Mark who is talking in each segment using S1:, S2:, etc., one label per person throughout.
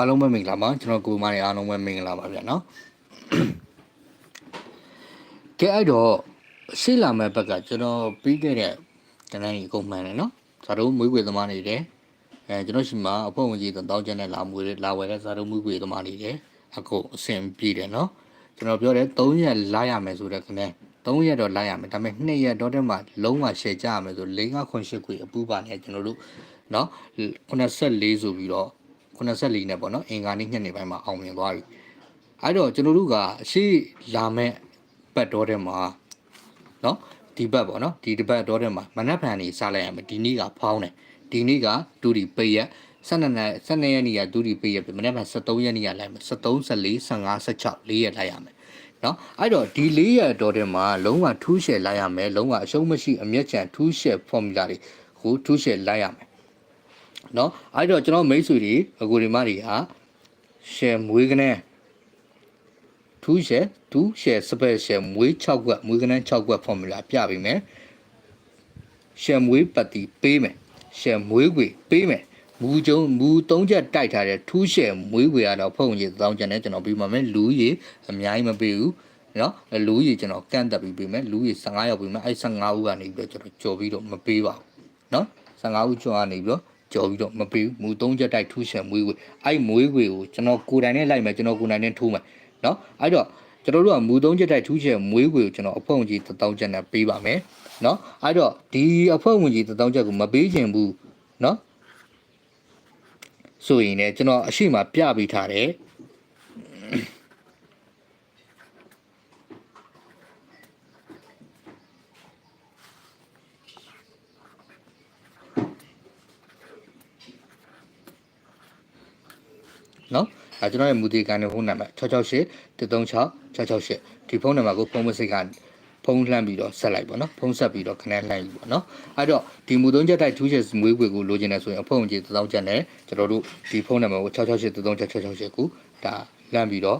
S1: အားလုံးပဲမင်္ဂလာပါကျွန်တော်ကိုမနေအားလုံးပဲမင်္ဂလာပါဗျာနော်ကဲအဲ့တော့ရှေ့လာမဲ့ဘက်ကကျွန်တော်ပြီးခဲ့တဲ့တနင်္လာနေ့ကုန်မှန်တယ်နော်ဇာတုံးမွေးွေသမားနေတယ်အဲကျွန်တော်ရှိမှာအဖွဲ့ဝင်ကြီးတောင်းကျန်တဲ့လာမွေးလာဝယ်တဲ့ဇာတုံးမွေးွေသမားနေတယ်အခုအဆင်ပြေတယ်နော်ကျွန်တော်ပြောတယ်3ရက်လာရမယ်ဆိုတဲ့ခနဲ့3ရက်တော့လာရမယ်ဒါပေမဲ့2ရက်တော့တည်းမှာလုံးဝရှယ်ကြရမယ်ဆို၄5 9ခွေအပူပါနဲ့ကျွန်တော်တို့နော်84ဆိုပြီးတော့ 84နဲ့ပေါ့နော်အင်္ဂါနေ့ညနေပိုင်းမှာအောင်မြင်သွားပြီအဲ့တော့ကျွန်တော်တို့ကအရှိလာမဲ့ပတ်တော်တဲ့မှာနော်ဒီဘက်ပေါ့နော်ဒီတစ်ပတ်တော်တဲ့မှာမနက်ဖြန်နေစားလိုက်ရမယ်ဒီနေ့ကဖောင်းတယ်ဒီနေ့ကဒူဒီပိတ်ရက်12ရက်12ရက်နေ့ကဒူဒီပိတ်ရက်ပြီမနက်ဖြန်73ရက်နေ့ကလိုက်မယ်73 14 15 16၄ရက်လိုက်ရမယ်နော်အဲ့တော့ဒီ၄ရက်တော်တဲ့မှာလုံးဝထူးရှယ်လိုက်ရမယ်လုံးဝအရှုံးမရှိအမျက်ချံထူးရှယ် formula တွေဟိုထူးရှယ်လိုက်ရမယ် နော်အဲ့တော့ကျွန်တော်မိတ်ဆွေတွေအကူဒီမတွေဟာရှယ်မွေးကနေထူးရှယ်ထူးရှယ် special မွေး6ခွက်မွေးကနေ6ခွက် formula ပြပေးမယ်ရှယ်မွေးပတ်တီပေးမယ်ရှယ်မွေးခွေပေးမယ်မူကျုံမူ၃ချက်တိုက်ထားတဲ့ထူးရှယ်မွေးခွေကတော့ဖုံကြီးတောင်းချင်တယ်ကျွန်တော်ပြီးပါမယ်လူကြီးအများကြီးမပေးဘူးနော်လူကြီးကျွန်တော်ကန့်တက်ပြီးပေးမယ်လူကြီး15ရောက်ပေးမယ်အဲ့15ဦးကနေပြီးတော့ကျွန်တော်ကြော်ပြီးတော့မပေးပါဘူးနော်15ဦးကျော်ကနေပြီးတော့ ကြော်ပြီးတော့မပေးဘူးမူ၃ချက်တိုက်ထူးချက်မွေးခွေအဲ့မွေးခွေကိုကျွန်တော်ကိုယ်တိုင်နဲ့လိုက်မယ်ကျွန်တော်ကိုယ်တိုင်နဲ့ထိုးမယ်နော်အဲ့တော့ကျွန်တော်တို့ကမူ၃ချက်တိုက်ထူးချက်မွေးခွေကိုကျွန်တော်အဖွဲ့ဝင်ကြီးတောင်းချက်နဲ့ပေးပါမယ်နော်အဲ့တော့ဒီအဖွဲ့ဝင်ကြီးတောင်းချက်ကိုမပေးခြင်းဘူးနော်ဆိုရင်လည်းကျွန်တော်အရှိမပြပေးထားတယ် နော်အဲကျွန်တော်ရဲ့မူတီကန်တဲ့ဖုန်းနံပါတ်668 336 668ဒီဖုန်းနံပါတ်ကိုဖုန်းမစိတ်ကဖုန်းလှမ်းပြီးတော့ဆက်လိုက်ပါနော်ဖုန်းဆက်ပြီးတော့ခဏလှမ်းယူပါနော်အဲ့တော့ဒီမူသုံးချက်တိုက်ထူးချက်မွေးပွေကိုလိုချင်တယ်ဆိုရင်အဖုန်းကြီးတောင်းချက်နဲ့ကျွန်တော်တို့ဒီဖုန်းနံပါတ်ကို668 336 668ကိုဒါလှမ်းပြီးတော့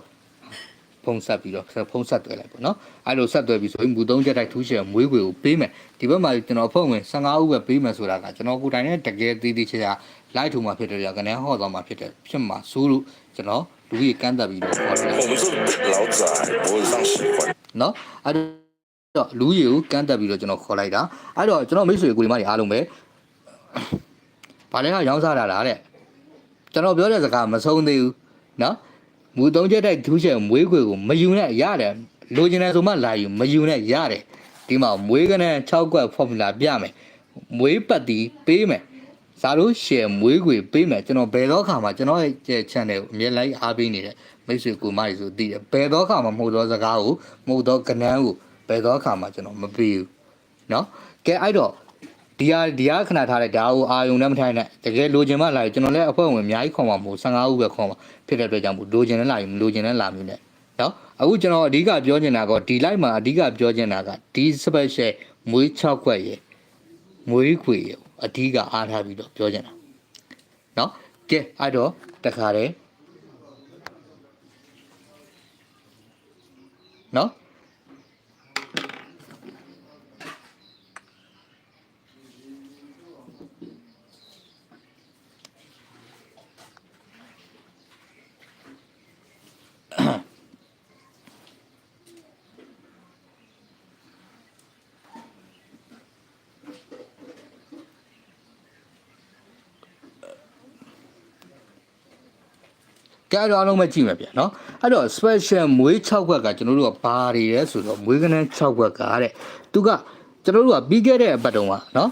S1: ဖုံးဆက်ပြီးတော့ဖုံးဆက်သွဲလိုက်ပေါ့နော်အဲ့လိုဆက်သွဲပြီးဆိုရင်မူ၃ချက်တိုက်ထူးချယ်မွေးခွေကိုပေးမယ်ဒီဘက်မှာကျွန်တော်အဖွဲ့ဝင်15ဦးပဲပေးမယ်ဆိုတာကကျွန်တော်ကိုယ်တိုင်နဲ့တကယ်သေးသေးချာချာလိုက်ထူမှာဖြစ်တယ်ကြာကနေဟော့သွားမှာဖြစ်တယ်ဖြစ်မှာစိုးလို့ကျွန်တော်လူကြီးကမ်းတက်ပြီးတော့ဟော့တယ်နော်အဲ့တော့လူကြီးကိုကမ်းတက်ပြီးတော့ကျွန်တော်ခေါ်လိုက်တာအဲ့တော့ကျွန်တော်မိတ်ဆွေကိုဒီမကြီးအားလုံးပဲဘာလဲကရောင်းစားတာလားတဲ့ကျွန်တော်ပြောတဲ့စကားမဆုံးသေးဘူးနော် မူသုံးချက်တိုက်ထူးချက်မွေးခွေကိုမယူနဲ့ရတယ်လိုချင်တယ်ဆိုမှလာယူမယူနဲ့ရတယ်ဒီမှာမွေးကနေ6ကွက် formula ပြမယ်မွေးပတ်တီပေးမယ်ဇာတို့ရှယ်မွေးခွေပေးမယ်ကျွန်တော်ဘယ်တော့ခါမှကျွန်တော်ရဲ့ channel ကိုအမြဲလိုက်အားပေးနေတဲ့မိတ်ဆွေကိုမကြီးဆိုသိတယ်ဘယ်တော့ခါမှမဟုတ်တော့စကားကိုမဟုတ်တော့ကနန်းကိုဘယ်တော့ခါမှကျွန်တော်မပေးဘူးเนาะကဲအဲ့တော့ ဒီဟာဒီဟာခဏထားလိုက်ဒါကိုအာယုံနဲ့မထိုင်နဲ့တကယ်လိုချင်မှလာရင်ကျွန်တော်လည်းအဖွဲ့ဝင်အများကြီးခေါ်မှာမဟုတ်15ဦးပဲခေါ်မှာဖြစ်တဲ့အတွက်ကြောင့်မို့လိုချင်တဲ့လာရင်မလိုချင်တဲ့လာမျိုးနဲ့နော်အခုကျွန်တော်အဓိကပြောချင်တာကဒီလိုက်မှာအဓိကပြောချင်တာကဒီ special မွေး6ခွက်ရယ်မွေးခွေရယ်အဓိကအားထားပြီးတော့ပြောချင်တာနော်ကဲအဲ့တော့တခါတည်းနော် ကဲအဲ့တော့အားလုံးပဲကြည့်မယ်ဗျာနော်အဲ့တော့ special မွေး6ခွက်ကကျွန်တော်တို့ကဘာတွေလဲဆိုတော့မွေးကနန်း6ခွက်ကတဲ့သူကကျွန်တော်တို့ကပြီးခဲ့တဲ့အပတ်တုန်းကနော်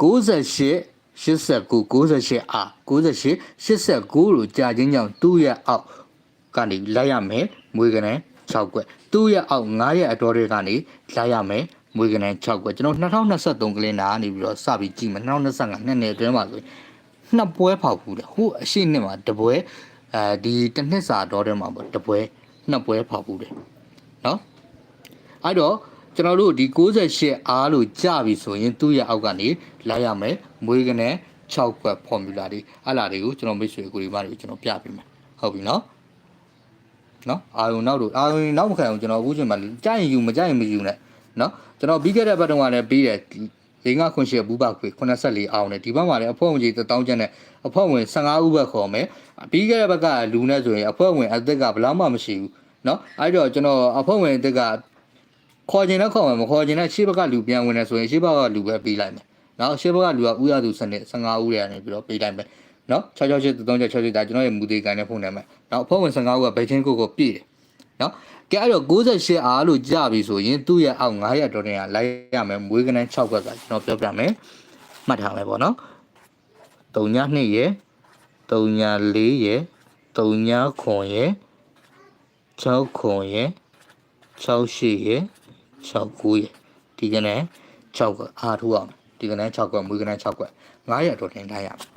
S1: 68 89 98အာ98 89လို့ကြာချင်းကြောင့်သူ့ရဲ့အောက်ကနေလိုက်ရမယ်မွေးကနန်း6ခွက်သူ့ရဲ့အောက်9ရက်အတော်တွေကနေလိုက်ရမယ်မွေးကနန်း6ခွက်ကျွန်တော်2023ကလေးနာကနေပြီးတော့စပြီးကြည့်မယ်2025နှစ်နှစ်အတွင်းမှာဆိုရင်နှစ်ပွဲဖောက်ဘူးတဲ့ဟိုအရှိနှစ်မှာတပွဲ အဲဒီတစ်နှစ်စာတော့တဲ့မှာပေါ့တပွဲနှစ်ပွဲဖောက်ဘူးတယ်နော်အဲ့တော့ကျွန်တော်တို့ဒီ68အားလို့ကြပြီဆိုရင်သူ့ရဲ့အောက်ကနေလိုက်ရမယ်မွေးကနေ6ခွက် formula တွေအဲ့လာတွေကိုကျွန်တော်မိတ်ဆွေကိုဒီမှာတွေကျွန်တော်ပြပေးမယ်ဟုတ်ပြီနော်နော်အာယုံနောက်တို့အာယုံနောက်မခံအောင်ကျွန်တော်အခုချိန်မှာကြိုက်ရင်ယူမကြိုက်ရင်မယူနဲ့နော်ကျွန်တော်ပြီးခဲ့တဲ့ဘက်တုန်းကလည်းပြီးတယ် ၄၅ခွန်ရှိဘူးပါခွေ84အောင်တယ်ဒီဘက်မှာလည်းအဖွဲ့ဝင်ကြီး1000ကျပ်နဲ့အဖွဲ့ဝင်15ဦးပဲခေါ်မယ်ပြီးခဲ့တဲ့ဘက်ကလူနဲ့ဆိုရင်အဖွဲ့ဝင်အသက်ကဘယ်လောက်မှမရှိဘူးเนาะအဲ့တော့ကျွန်တော်အဖွဲ့ဝင်အသက်ကခေါ်ကျင်တော့ခေါ်မယ်မခေါ်ကျင်တဲ့ရှေ့ဘက်ကလူပြန်ဝင်နေဆိုရင်ရှေ့ဘက်ကလူပဲပေးလိုက်မယ်နော်ရှေ့ဘက်ကလူကဥရသူစနစ်15ဦးရတယ်ပြီးတော့ပေးလိုက်မယ်နော်668 368ဒါကျွန်တော်ရဲ့မူသေးကိုင်းနဲ့ဖုန်းနံပါတ်နောက်အဖွဲ့ဝင်15ဦးကဘယ်ချင်းကိုကိုပြည့်တယ် နော်ကဲအဲ့တော့68အားလို့ကြပြီဆိုရင်သူ့ရဲ့အောက်900ဒေါ်လာလိုက်ရမယ်မွေးကနန်း6ခွက်ကကျွန်တော်ပြောပြမယ်မှတ်ထားမယ်ပေါ့နော်32ရယ်34ရယ်39ခွန်ရယ်6ခွန်ရယ်68ရယ်69ရယ်ဒီကနေ့6ခွက်အားထိုးအောင်ဒီကနေ့6ခွက်မွေးကနန်း6ခွက်900ဒေါ်လာလိုက်ရမယ်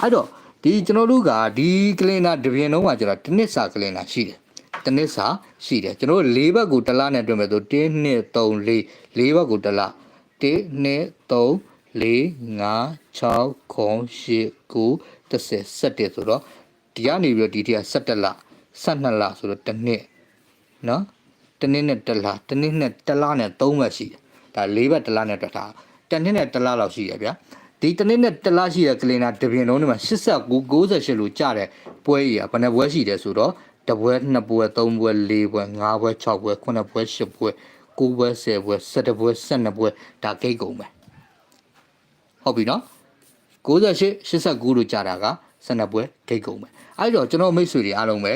S1: အဲ့တော့ဒီကျွန်တော်တို့ကဒီကလင်နာတစ်ပြင်းလုံးမှာကျွန်တော်တစ်နှစ်စာကလင်နာရှိတယ် တနစ်စာရှိတယ်ကျွန်တော်တို့၄ဘက်ကိုတစ်လနဲ့တွင်မယ်ဆို1 2 3 4၄ဘက်ကိုတစ်လ1 2 3 4 5 6 9 10 9 10 11ဆိုတော့ဒီကနေပြီးတော့ဒီทีက17လ12လဆိုတော့တစ်နှစ်နော်တစ်နှစ်နဲ့တစ်လတစ်နှစ်နဲ့တစ်လနဲ့3ဘက်ရှိတယ်ဒါ၄ဘက်တစ်လနဲ့တွက်တာတစ်နှစ်နဲ့တစ်လလောက်ရှိရဗျာဒီတစ်နှစ်နဲ့တစ်လရှိတဲ့ကလင်နာတပြင်လုံးတွေမှာ89 98လို့ကြတဲ့ပွဲကြီးอ่ะဘယ်နှပွဲရှိတယ်ဆိုတော့ တပွဲနှစ်ပွဲသုံးပွဲလေးပွဲငါးပွဲ၆ပွဲခုနှစ်ပွဲ၈ပွဲ၉ပွဲ၁၀ပွဲ၁၇ပွဲ၁၂ပွဲဒါဂိတ်ကုန်ပဲဟုတ်ပြီနော်98 89လို့ကြာတာက12ပွဲဂိတ်ကုန်ပဲအဲ့တော့ကျွန်တော်မိတ်ဆွေတွေအားလုံးပဲ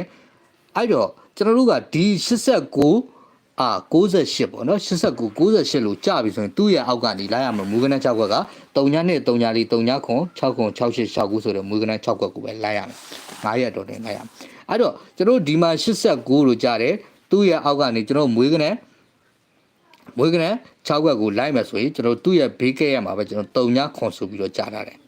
S1: အဲ့တော့ကျွန်တော်တို့ကဒီ89အာ68ပေါ့နော်89 98လို့ကြာပြီဆိုရင်သူ့ရဲ့အောက်ကနေလိုက်ရမှာမူကနန်း6ခွက်က3ညနဲ့3ညလေး3ညခွန်6ခွန်68 69ဆိုတော့မူကနန်း6ခွက်ကိုပဲလိုက်ရမယ်9ရက်တော့တင်လိုက်ရမယ် အဲ့တော့ကျွန်တော်ဒီမှာ89လို့ကြားတယ်သူ့ရဲ့အောက်ကနေကျွန်တော်မွေးကနေမွေးကနေ6ခွက်ကိုလိုက်မယ်ဆိုရင်ကျွန်တော်သူ့ရဲ့ဘေးကဲရမှာပဲကျွန်တော်3ညခွန်ဆိုပြီးတော့ကြားထားတယ်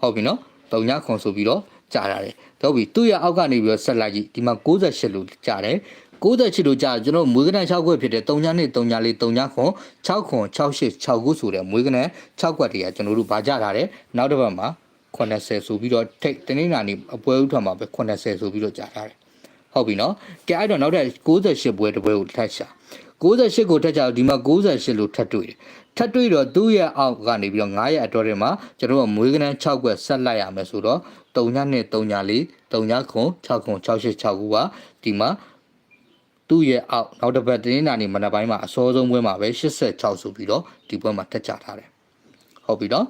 S1: ဟုတ်ပြီနော်3ညခွန်ဆိုပြီးတော့ကြားထားတယ်ဟုတ်ပြီသူ့ရဲ့အောက်ကနေပြီးတော့ဆက်လိုက်ကြည့်ဒီမှာ68လို့ကြားတယ်68လို့ကြာကျွန်တော်မွေးကနန်း6ခွက်ဖြစ်တဲ့3ညနဲ့3ညလေး3ညခွန်6ခွန်68 6ခုဆိုတဲ့မွေးကနန်း6ခွက်တွေကကျွန်တော်တို့ဗာကြထားတယ်နောက်တစ်ပတ်မှာ 80ဆိုပြီးတော့ထိတ်တနင်္လာနေ့အပွဲဥထွက်မှာပဲ80ဆိုပြီးတော့ကြာထားတယ်ဟုတ်ပြီနော်ကဲအဲ့တော့နောက်ထပ်68ပွဲတစ်ပွဲကိုထပ်ရှာ68ကိုထပ်ကြဒီမှာ68လို့ထပ်တွေ့တယ်ထပ်တွေ့တော့သူ့ရဲ့အောက်ကနေပြီးတော့9ရက်အတော်တွေမှာကျွန်တော်ကမွေးကနန်း6ခွက်ဆက်လိုက်ရမယ်ဆိုတော့3ညနဲ့3ညလေး3ညခွန်6ခွန်68 6ခုကဒီမှာသူ့ရဲ့အောက်နောက်တစ်ပတ်တင်းနာနေမနက်ပိုင်းမှာအစောဆုံးပွဲမှာပဲ86ဆိုပြီးတော့ဒီပွဲမှာတက်ကြထားတယ်ဟုတ်ပြီနော်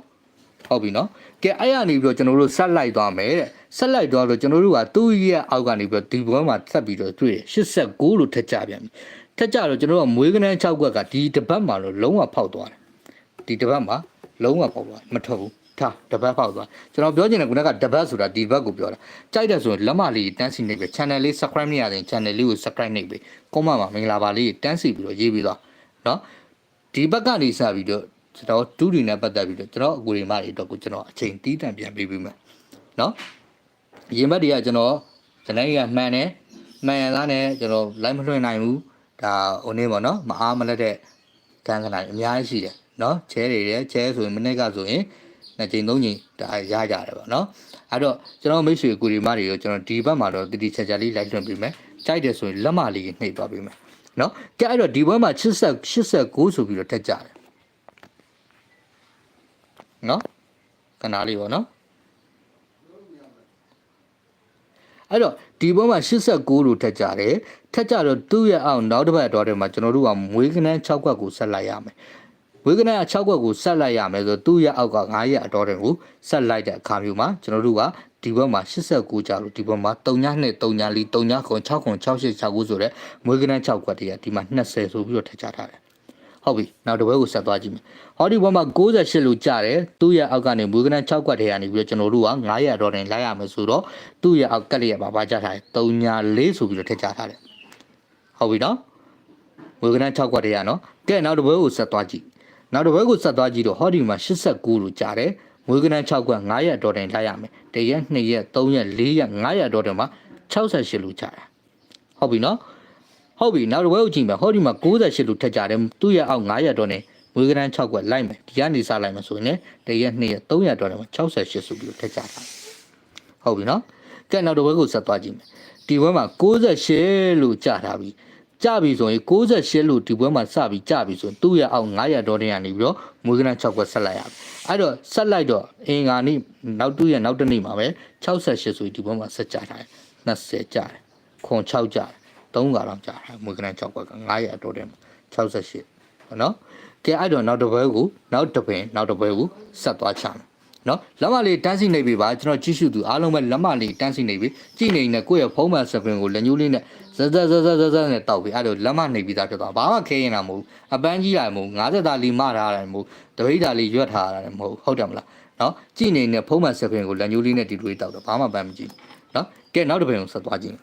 S1: ဟုတ်ပြီနော်ကဲအဲ့ရနေပြီးတော့ကျွန်တော်တို့ဆက်လိုက်သွားမယ်တဲ့ဆက်လိုက်သွားတော့ကျွန်တော်တို့ကသူ့ရဲ့အောက်ကနေပြီးတော့ဒီပွဲမှာဆက်ပြီးတော့တွေ့တယ်89လို့ထက်ကြပြန်ပြီထက်ကြတော့ကျွန်တော်တို့ကမွေးကနန်း6ခွက်ကဒီတပတ်မှာတော့လုံးဝဖောက်သွားတယ်ဒီတပတ်မှာလုံးဝဖောက်သွားမထွက်ဘူးထားတပတ်ဖောက်သွားကျွန်တော်ပြောချင်တဲ့ခုနကတပတ်ဆိုတာဒီဘက်ကိုပြောတာကြိုက်တယ်ဆိုရင်လက်မလေးတန်းစီနေပြီ channel လေး subscribe နေရတယ် channel လေးကို subscribe နေပြီ comment မှာမင်္ဂလာပါလေးတန်းစီပြီးတော့ရေးပြီးတော့เนาะဒီဘက်ကနေစပြီးတော့ ကျွန်တော်တူးတွေနဲ့ပတ်သက်ပြီးတော့ကျွန်တော်အကူတွေမတွေတော့ကိုကျွန်တော်အချိန်တီးတန့်ပြန်ပေးပြီးမယ်เนาะရင်ဘက်တွေကကျွန်တော်ဇနိုင်းကမှန်တယ်မှန်ရသားနဲ့ကျွန်တော် live မလွှင့်နိုင်ဘူးဒါဟိုနေ့ပေါ့နော်မအားမလက်တဲ့ကံကနာအများကြီးရှိတယ်เนาะချဲတွေတယ်ချဲဆိုရင်မနေ့ကဆိုရင်နှစ်ကြိမ်သုံးကြိမ်ဒါရကြတယ်ပေါ့နော်အဲ့တော့ကျွန်တော်မိတ်ဆွေကူရီမတွေကိုကျွန်တော်ဒီဘက်မှာတော့တတိချာချာလေးလိုက်လွှင့်ပေးမယ်ကြိုက်တယ်ဆိုရင်လက်မလေးနှိပ်သွားပေးမယ်နော်ကြအဲ့တော့ဒီဘက်မှာ80 89ဆိုပြီးတော့တက်ကြတယ် နော်ခဏလေးပေါ့နော်အဲ့တော့ဒီဘက်မှာ89လို့ထက်ကြတယ်ထက်ကြတော့သူ့ရဲ့အောင်နောက်တစ်ပတ်တော့တယ်မှာကျွန်တော်တို့ကမွေးကနန်း6ခွက်ကိုဆက်လိုက်ရမယ်ဝေကနန်း6ခွက်ကိုဆက်လိုက်ရမယ်ဆိုသူ့ရဲ့အောက်က9ရက်အတော်တင်ကိုဆက်လိုက်တဲ့အခါမျိုးမှာကျွန်တော်တို့ကဒီဘက်မှာ89ကြာလို့ဒီဘက်မှာ3ညနဲ့3ညလီ3ညခွန်6ခွန်68 69ဆိုတဲ့မွေးကနန်း6ခွက်တည်းကဒီမှာ20ဆိုပြီးတော့ထည့်ချထားတယ် ဟုတ်ပြီနောက်တစ်ဘက်ကိုဆက်သွားကြည့်မယ်ဟောဒီဘက်မှာ68လို့ကြာတယ်သူ့ရဲ့အောက်ကနေမွေးကနန်း6ခွက်တည်းကနေပြီးတော့ကျွန်တော်တို့က9ရက်အတော်တင်လိုက်ရမယ်ဆိုတော့သူ့ရဲ့အောက်ကက်လေးရပါပါကြထားတယ်3ည4ဆိုပြီးတော့ထည့်ချထားတယ်ဟုတ်ပြီနော်မွေးကနန်း6ခွက်တည်းရနော်ကဲနောက်တစ်ဘက်ကိုဆက်သွားကြည့်နောက်တစ်ဘက်ကိုဆက်သွားကြည့်တော့ဟောဒီမှာ89လို့ကြာတယ်မွေးကနန်း6ခွက်9ရက်တော်တင်ထားရမယ်တရက်2ရက်3ရက်4ရက်5ရက်တော်တင်မှာ68လို့ကြာတာဟုတ်ပြီနော် ဟုတ်ပြီနောက်တစ်ဘက်ကိုကြည့်မယ်ဟောဒီမှာ68လို့ထက်ကြတယ်သူ့ရဲ့အောက်9ရက်တော်နေမွေးကနန်း6ခွက်လိုက်မယ်ဒီကနေစလိုက်မယ်ဆိုရင်လည်းတရက်2ရက်3ရက်တော်တင်မှာ68ဆိုပြီးထက်ကြတာဟုတ်ပြီနော်ကဲနောက်တစ်ဘက်ကိုဆက်သွားကြည့်မယ်ဒီဘက်မှာ68လို့ကြာထားပြီကြပြီဆိုရင်68လို့ဒီပွဲမှာစပြီးကြပြီဆိုရင်သူ့ရဲ့အောက်900ဒေါ်လာကနေပြီးတော့မွေးကနန်း6ကွက်ဆက်လိုက်ရပြီအဲ့တော့ဆက်လိုက်တော့အင်္ဂါနေ့နောက်တူရဲ့နောက်တစ်နေ့မှာပဲ68ဆိုပြီးဒီပွဲမှာဆက်ကြထားတယ်20ကြတယ်ခွန်6ကြတယ် 3ကတော့ကြတယ်မွေးကနန်း6ကွက်က900ဒေါ်လာမှာ68ဟုတ်နော်ကဲအဲ့တော့နောက်တစ်ပွဲကိုနောက်တစ်ပင်နောက်တစ်ပွဲကိုဆက်သွားချမယ်နော်လက်မလေးတန်းစီနေပြီပါကျွန်တော်ကြည့်ရှုသူအားလုံးပဲလက်မလေးတန်းစီနေပြီကြည့်နေနေကိုယ့်ရဲ့ဖုံးမှန်စပင်ကိုလက်ညှိုးလေးနဲ့ဇဇဇဇဇဇနဲ့တောက်ပြီးအဲ့လိုလက်မနေပြီးသားဖြစ်သွားဘာမှခဲရင်တာမဟုတ်ဘူးအပန်းကြီးတာမဟုတ်50သားလီမထားတာမဟုတ်တပိတာလီရွက်ထားတာမဟုတ်ဟုတ်တယ်မလားနော်ကြည့်နေနေဖုံးမှန်စပင်ကိုလက်ညှိုးလေးနဲ့ဒီလိုတောက်တော့ဘာမှပန်းမကြည့်နော်ကဲနောက်တစ်ပင်ကိုဆက်သွားကြည့်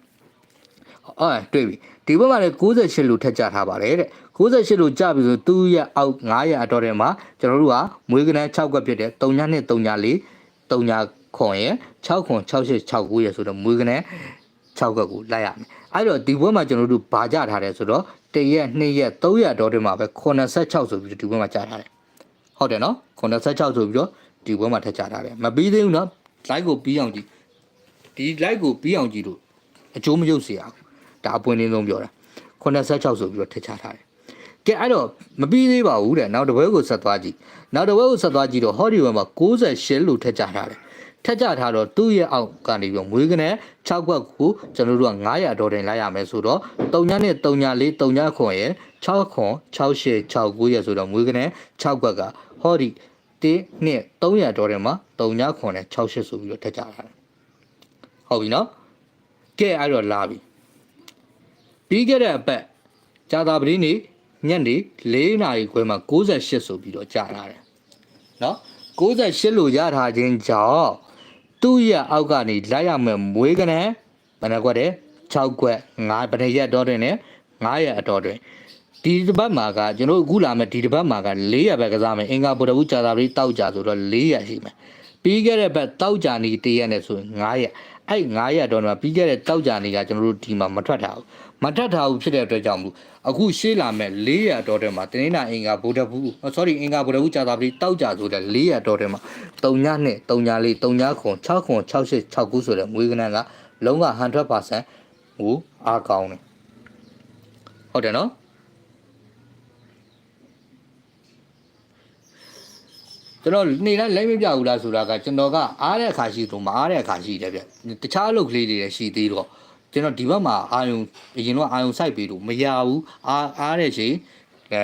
S1: အော်တွေ့ပြီဒီဘက်မှာလည်း68လို့ထက်ကြထားပါတယ်တဲ့68လို့ကြပြီဆိုသူ့ရဲ့အောက်900အတော်ထဲမှာကျွန်တော်တို့ကမွေးကနန်း6ကွက်ဖြစ်တဲ့3ညနဲ့3ည4 3ညခွန်ရဲ့6ခွန်68 69ရဲ့ဆိုတော့မွေးကနန်း6ကွက်ကိုလိုက်ရမယ်အဲ့တော့ဒီဘက်မှာကျွန်တော်တို့ဗာကြထားတယ်ဆိုတော့1ရက်2ရက်3ရက်တော်ထဲမှာပဲ86ဆိုပြီးဒီဘက်မှာကြထားတယ်ဟုတ်တယ်နော်86ဆိုပြီးတော့ဒီဘက်မှာထက်ကြထားတယ်မပြီးသေးဘူးနော် live ကိုပြီးအောင်ကြည့်ဒီ live ကိုပြီးအောင်ကြည့်လို့အကျိုးမရုပ်เสียအောင် ဒါအပွင့်လင်းဆုံးပြောတာ86ဆိုပြီးတော့ထက်ချထားတယ်ကဲအဲ့တော့မပြီးသေးပါဘူးတဲ့နောက်တစ်ဘဲကိုဆက်သွားကြည့်နောက်တစ်ဘဲကိုဆက်သွားကြည့်တော့ဟောဒီဘက်မှာ68လို့ထက်ချထားတယ်ထက်ကြထားတော့သူ့ရဲ့အောက်ကနေပြီးတော့မွေးကနေ6ခွက်ကိုကျွန်တော်တို့က900ဒေါ်တင်လိုက်ရမယ်ဆိုတော့3ညနဲ့3ည4 3ညခွန်ရဲ့6ခွန်68 69ရဲ့ဆိုတော့မွေးကနေ6ခွက်ကဟောဒီတင်းနဲ့300ဒေါ်တင်မှာ3ညခွန်နဲ့68ဆိုပြီးတော့ထက်ကြထားတယ်ဟုတ်ပြီနော်ကဲအဲ့တော့လာပြီ ပြီးခဲ့တဲ့အပတ်ဂျာတာပတိနေ့ညနေ၄နာရီခွဲမှာ68ဆိုပြီးတော့ကြာလာတယ်နော်68လို့ရထားခြင်းကြောင့်သူ့ရဲ့အောက်ကနေလိုက်ရမယ်မွေးကနဲဘယ်နှကွက်တယ်6ကွက်9ပထရက်တော်တွင်နဲ့9ရက်အတော်တွင်ဒီတစ်ပတ်မှာကကျွန်တော်အခုလာမယ်ဒီတစ်ပတ်မှာက4ရက်ပဲကစားမယ်အင်္ဂါဗုဒ္ဓဘူးကြာတာပတိတောက်ကြဆိုတော့4ရက်ရှိမယ်ပြီးခဲ့တဲ့ဘက်တောက်ကြနေတရက်နဲ့ဆိုရင်9ရက် အဲ့9ရက်တော့ပြီးခဲ့တဲ့တောက်ကြနေကကျွန်တော်တို့ဒီမှာမထွက်ထားဘူးမထွက်ထားဘူးဖြစ်တဲ့အတွက်ကြောင့်မလို့အခုရှေးလာမဲ့400ဒေါ်တယ်မှာတင်းနေတာအင်္ဂါဗုဒ္ဓဘူး sorry အင်္ဂါဗုဒ္ဓဘူးဂျာတာပတိတောက်ကြဆိုတဲ့400ဒေါ်တယ်မှာ3ညနဲ့3ညလေး3ညခွန်6ခွန်68 69ဆိုတဲ့မွေးကနန်းကလုံးဝ100%ဟိုအားကောင်းတယ်ဟုတ်တယ်နော် ကျွန်တော်နေတိုင်းလိုက်မပြဘူးလားဆိုတာကကျွန်တော်ကအားတဲ့အခါရှိတော့မအားတဲ့အခါရှိတယ်ဗျတခြားအလုပ်ကလေးတွေလည်းရှိသေးတော့ကျွန်တော်ဒီဘက်မှာအာယုံအရင်တော့အာယုံစိုက်ပြီးလို့မရဘူးအားအားတဲ့ချိန်အဲ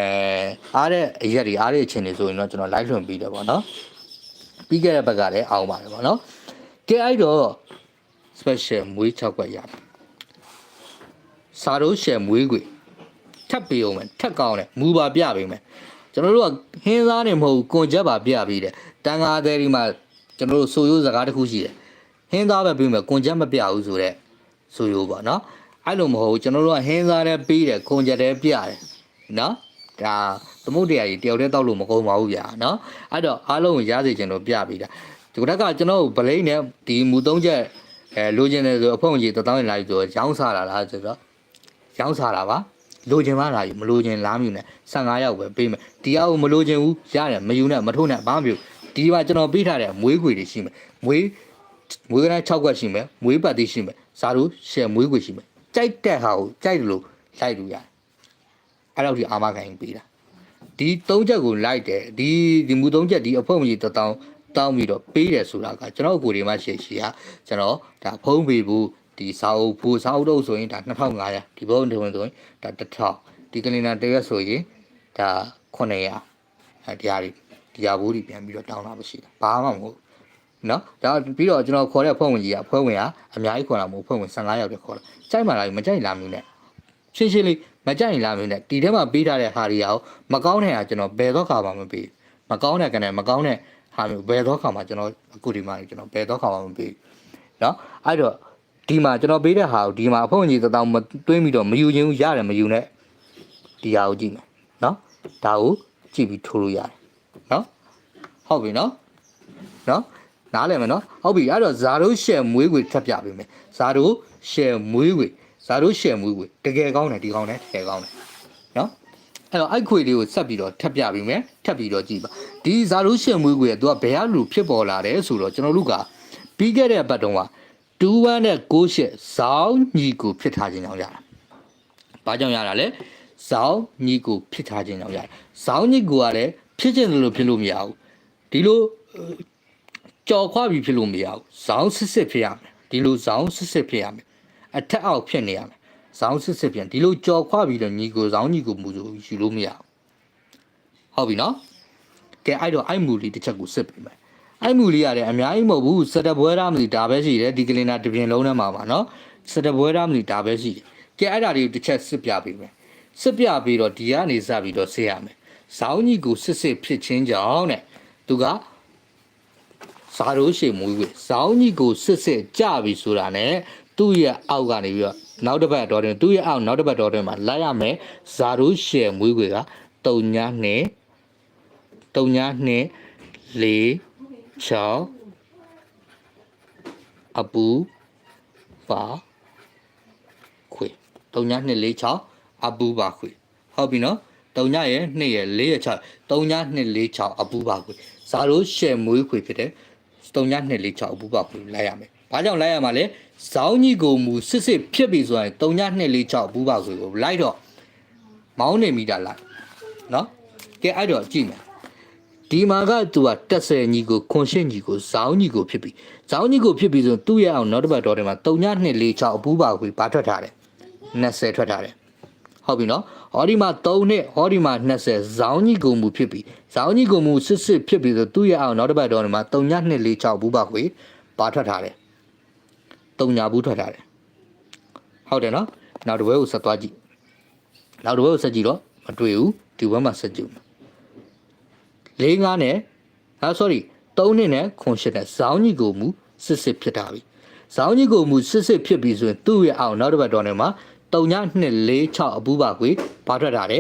S1: အားတဲ့အရက်တွေအားတဲ့အချိန်တွေဆိုရင်တော့ကျွန်တော် live လွှင့်ပြီးတယ်ပေါ့နော်ပြီးခဲ့တဲ့ဘက်ကလည်းအောင်ပါတယ်ပေါ့နော်ကဲအဲ့တော့ special မွေး6ခွက်ရပြီစာရိုးရှယ်မွေးခွေထပ်ပေးအောင်မယ်ထပ်ကောင်းတယ်မူပါပြပေးမယ် ကျွန်တော်တို့ကဟင်းသားနေမဟုတ်ဘူးကွန်ချက်ပါပြပြီးတယ်တန်ငါသေးဒီမှာကျွန်တော်တို့ဆိုရိုးစကားတစ်ခုရှိတယ်ဟင်းသားပဲပြီးမယ်ကွန်ချက်မပြဘူးဆိုတော့ဆိုရိုးပါနော်အဲ့လိုမဟုတ်ဘူးကျွန်တော်တို့ကဟင်းသားနဲ့ပြီးတယ်ကွန်ချက်တည်းပြတယ်နော်ဒါသမုဒ္ဒရာကြီးတယောက်တည်းတောက်လို့မကုန်ပါဘူးဗျာနော်အဲ့တော့အားလုံးကိုရစေချင်လို့ပြပြီးတာဒီကကကျွန်တော်ဗလိမ့်နဲ့ဒီမူသုံးချက်အဲလိုချင်တယ်ဆိုအဖုံကြီးတသောင်းလာပြီးဆိုရောင်းစားလာလားဆိုတော့ရောင်းစားတာပါ လိုချင်မှလာယူမလိုချင်လားမြူနဲ့15ရောက်ပဲပေးမယ်ဒီအောက်မလိုချင်ဘူးရတယ်မယူနဲ့မထိုးနဲ့ဘာမှမပြုဒီမှာကျွန်တော်ပေးထားတဲ့မွေးခွေတွေရှိမယ်မွေးမွေးကန်း6ခွက်ရှိမယ်မွေးပတ်သေးရှိမယ်ဇာတို့ရှယ်မွေးခွေရှိမယ်ကြိုက်တဲ့ဟာကိုကြိုက်တယ်လို့လိုက်လို့ရတယ်အဲ့တော့ဒီအာမခံပေးတာဒီ၃ချက်ကိုလိုက်တယ်ဒီဒီမူ၃ချက်ဒီအဖို့မကြီးတတောင်းတောင်းပြီးတော့ပေးတယ်ဆိုတာကကျွန်တော်အကိုတွေမှရှေ့ရှိဟာကျွန်တော်ဒါဖုံးပေးဖို့ ဒီစာအုပ်ဖို့စာအုပ်တော့ဆိုရင်ဒါ2500ဒီဘုံတွေဝင်ဆိုရင်ဒါ1000ဒီကလင်နာတရက်ဆိုရင်ဒါ900အဲဒီဟာတွေဒီဟာဘူးတွေပြန်ပြီးတော့တောင်းလာမရှိတာဘာမှမဟုတ်နော်ဒါပြီးတော့ကျွန်တော်ခေါ်တဲ့ဖွဲ့ဝင်ကြီးကဖွဲ့ဝင်ကအများကြီးခေါ်တာမဟုတ်ဖွဲ့ဝင်15ယောက်တည်းခေါ်တာကြိုက်မှလားမကြိုက်လားမျိုးနဲ့ရှင်းရှင်းလေးမကြိုက်ရင်လားမျိုးနဲ့ဒီထဲမှာပေးထားတဲ့ဟာတွေရောမကောင်းတဲ့ဟာကျွန်တော်ဘယ်တော့ခါမှမပေးမကောင်းတဲ့ကနေမကောင်းတဲ့ဟာမျိုးဘယ်တော့ခါမှကျွန်တော်အခုဒီမှာကျွန်တော်ဘယ်တော့ခါမှမပေးနော်အဲ့တော့ ဒီမှာကျွန်တော်ပေးတဲ့ဟာကိုဒီမှာအဖုံကြီးတောင်းမတွင်းပြီးတော့မယူခြင်းရတယ်မယူနဲ့ဒီဟာကိုကြည့်မယ်နော်ဒါကိုကြည့်ပြီးထိုးလို့ရတယ်နော်ဟုတ်ပြီနော်နော်နားလည်မယ်နော်ဟုတ်ပြီအဲ့တော့ဇာတို့ရှယ်မွေးခွေထပ်ပြပေးမယ်ဇာတို့ရှယ်မွေးခွေဇာတို့ရှယ်မွေးခွေတကယ်ကောင်းတယ်ဒီကောင်းတယ်တကယ်ကောင်းတယ်နော်အဲ့တော့အဲ့ခွေလေးကိုဆက်ပြီးတော့ထပ်ပြပေးမယ်ထပ်ပြီးတော့ကြည့်ပါဒီဇာတို့ရှယ်မွေးခွေကသူကဘယ်ဟာလူဖြစ်ပေါ်လာတယ်ဆိုတော့ကျွန်တော်တို့ကပြီးခဲ့တဲ့ဘတ်တုန်းက 2-1နဲ့6-8ဇောင်းညီကိုဖြစ်ထားခြင်းကြောင့်ရတာဘာကြောင့်ရတာလဲဇောင်းညီကိုဖြစ်ထားခြင်းကြောင့်ရတယ်ဇောင်းညီကိုကလည်းဖြစ်ခြင်းလို့ဖြစ်လို့မရဘူးဒီလိုကြော်ခွာပြီးဖြစ်လို့မရဘူးဇောင်းစစ်စစ်ဖြစ်ရမယ်ဒီလိုဇောင်းစစ်စစ်ဖြစ်ရမယ်အထက်အောက်ဖြစ်နေရမယ်ဇောင်းစစ်စစ်ဖြစ်ဒီလိုကြော်ခွာပြီးတော့ညီကိုဇောင်းညီကိုမူဆိုယူလို့မရဘူးဟုတ်ပြီနော်ကဲအဲ့တော့အဲ့မူလေးတစ်ချက်ကိုစစ်ပေးမယ် အဲ့မူလေးရတယ်အများကြီးမဟုတ်ဘူးစက်တပွဲရမလို့ဒါပဲရှိတယ်ဒီကလင်နာတစ်ပြင်လုံးထဲမှာပါနော်စက်တပွဲရမလို့ဒါပဲရှိတယ်ကဲအဲ့ဒါလေးကိုတစ်ချက်စစ်ပြပေးမယ်စစ်ပြပြီးတော့ဒီကနေစပြီးတော့ဆေးရမယ်ဇောင်းကြီးကိုစစ်စစ်ဖြစ်ချင်းကြောင်းတဲ့သူကဇာရိုးရှည်မွေးဝေဇောင်းကြီးကိုစစ်စစ်ကြပြီဆိုတာ ਨੇ သူ့ရဲ့အောက်ကနေပြီးတော့နောက်တစ်ပတ်တော်တွင်သူ့ရဲ့အောက်နောက်တစ်ပတ်တော်တွင်မှာလိုက်ရမယ်ဇာရိုးရှည်မွေးဝေကတုံညာနဲ့တုံညာနဲ့လေး ချောင်းအပူပါခွေတုံညာနှစ်လေးချောင်းအပူပါခွေဟုတ်ပြီနော်တုံညာရဲ့နှစ်ရဲ့လေးရဲ့ချောင်းတုံညာနှစ်လေးချောင်းအပူပါခွေဇာရိုးရှယ်မွေးခွေဖြစ်တဲ့တုံညာနှစ်လေးချောင်းအပူပါခွေလိုက်ရမယ်ဘာကြောင့်လိုက်ရမှာလဲဇောင်းကြီးကိုမူစစ်စစ်ဖြစ်ပြီဆိုရင်တုံညာနှစ်လေးချောင်းအပူပါခွေကိုလိုက်တော့မောင်းနေမိတာလိုက်နော်ကဲအဲ့တော့ကြည့်မယ် ဒီမှာကသူကတက်ဆယ်ညီကိုခွန်ရှင်းညီကိုဇောင်းညီကိုဖြစ်ပြီဇောင်းညီကိုဖြစ်ပြီဆိုရင်သူ့ရဲ့အောင်နောက်တစ်ပတ်တော့တယ်မှာ3ည246အပူပါခွေဘာထွက်ထားတယ်20ထွက်ထားတယ်ဟုတ်ပြီနော်ဟောဒီမှာ3နှစ်ဟောဒီမှာ20ဇောင်းညီကိုမူဖြစ်ပြီဇောင်းညီကိုမူစစ်စစ်ဖြစ်ပြီဆိုသူ့ရဲ့အောင်နောက်တစ်ပတ်တော့တယ်မှာ3ည246အပူပါခွေဘာထွက်ထားတယ်3ညဘူးထွက်ထားတယ်ဟုတ်တယ်နော်နောက်တစ်ဘဲကိုဆက်သွားကြည့်နောက်တစ်ဘဲကိုဆက်ကြည့်တော့မတွေ့ဘူးဒီဘက်မှာဆက်ကြည့်မယ် ၄၅နဲ့ဟာ sorry 3နှစ်နဲ့ခွန်ရှစ်နဲ့ဇောင်းကြီးကိုမူစစ်စစ်ဖြစ်တာပြီဇောင်းကြီးကိုမူစစ်စစ်ဖြစ်ပြီဆိုရင်သူ့ရဲ့အောင်နောက်တစ်ပတ်တော်နေမှာ3ည246အပူပါကွေဘာထွက်တာလဲ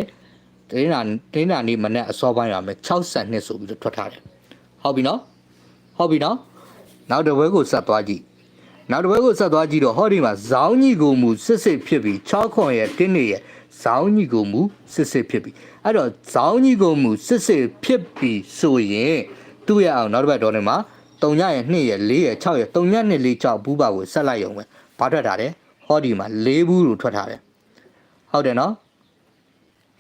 S1: တင်းနာတင်းနာနေမနဲ့အစောပိုင်းရမယ်62ဆိုပြီးတော့ထွက်ထားတယ်ဟုတ်ပြီနော်ဟုတ်ပြီနော်နောက်တစ်ဘဲကိုဆက်သွားကြည့်နောက်တစ်ဘဲကိုဆက်သွားကြည့်တော့ဟောဒီမှာဇောင်းကြီးကိုမူစစ်စစ်ဖြစ်ပြီး6ခွန်ရဲ့တင်းနေရဲ့ဇောင်းကြီးကိုမူစစ်စစ်ဖြစ်ပြီး အဲ့တော့ဇောင်းကြီးကိုမူစစ်စစ်ဖြစ်ပြီးဆိုရင်သူ့ရဲ့အောင်နောက်တစ်ဘက်တော်နေမှာ3ညရဲ့2ရဲ့4ရဲ့6ရဲ့3ည2 4 6ဘူးပါကိုဆက်လိုက်ရုံပဲဘာထွက်တာလဲဟောဒီမှာ4ဘူးလို့ထွက်ထားတယ်ဟုတ်တယ်နော်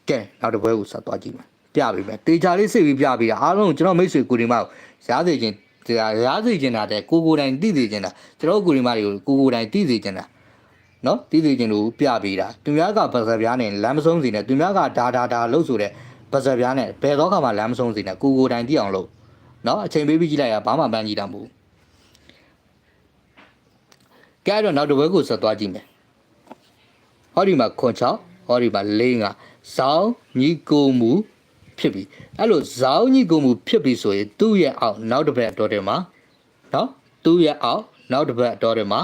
S1: ကဲနောက်တစ်ပွဲကိုဆက်သွားကြည့်မယ်ပြပြီမယ်တေချာလေးစစ်ပြီးပြပြီးတာအားလုံးကျွန်တော်မိတ်ဆွေကိုဒီမောက်ရားစေခြင်းတရားရားစေခြင်းတာတဲ့ကိုကိုတိုင်သိစေခြင်းတာကျွန်တော်ကိုဒီမောက်တွေကိုကိုကိုတိုင်သိစေခြင်းတာ နော်သိစေခြင်းလို့ပြပြီးတာသူများကဗဇက်ပြားနဲ့လမ်းမဆုံးစီနဲ့သူများကဒါဒါဒါလို့ဆိုတဲ့ဗဇက်ပြားနဲ့ဘယ်တော့မှလမ်းမဆုံးစီနဲ့ကိုကိုတိုင်သိအောင်လို့နော်အချိန်ပေးပြီးကြည့်လိုက်ရဘာမှပန်းကြည့်တာမဟုတ်ဘူးကဲတော့နောက်တစ်ပွဲကိုဆက်သွားကြည့်မယ်ဟောဒီမှာခွန်6ဟောဒီမှာ၄5ဇောင်းညီကိုမူဖြစ်ပြီအဲ့လိုဇောင်းညီကိုမူဖြစ်ပြီဆိုရင်သူ့ရဲ့အောက်နောက်တစ်ပတ်တော့တယ်မှာနော်သူ့ရဲ့အောက်နောက်တစ်ပတ်တော့တယ်မှာ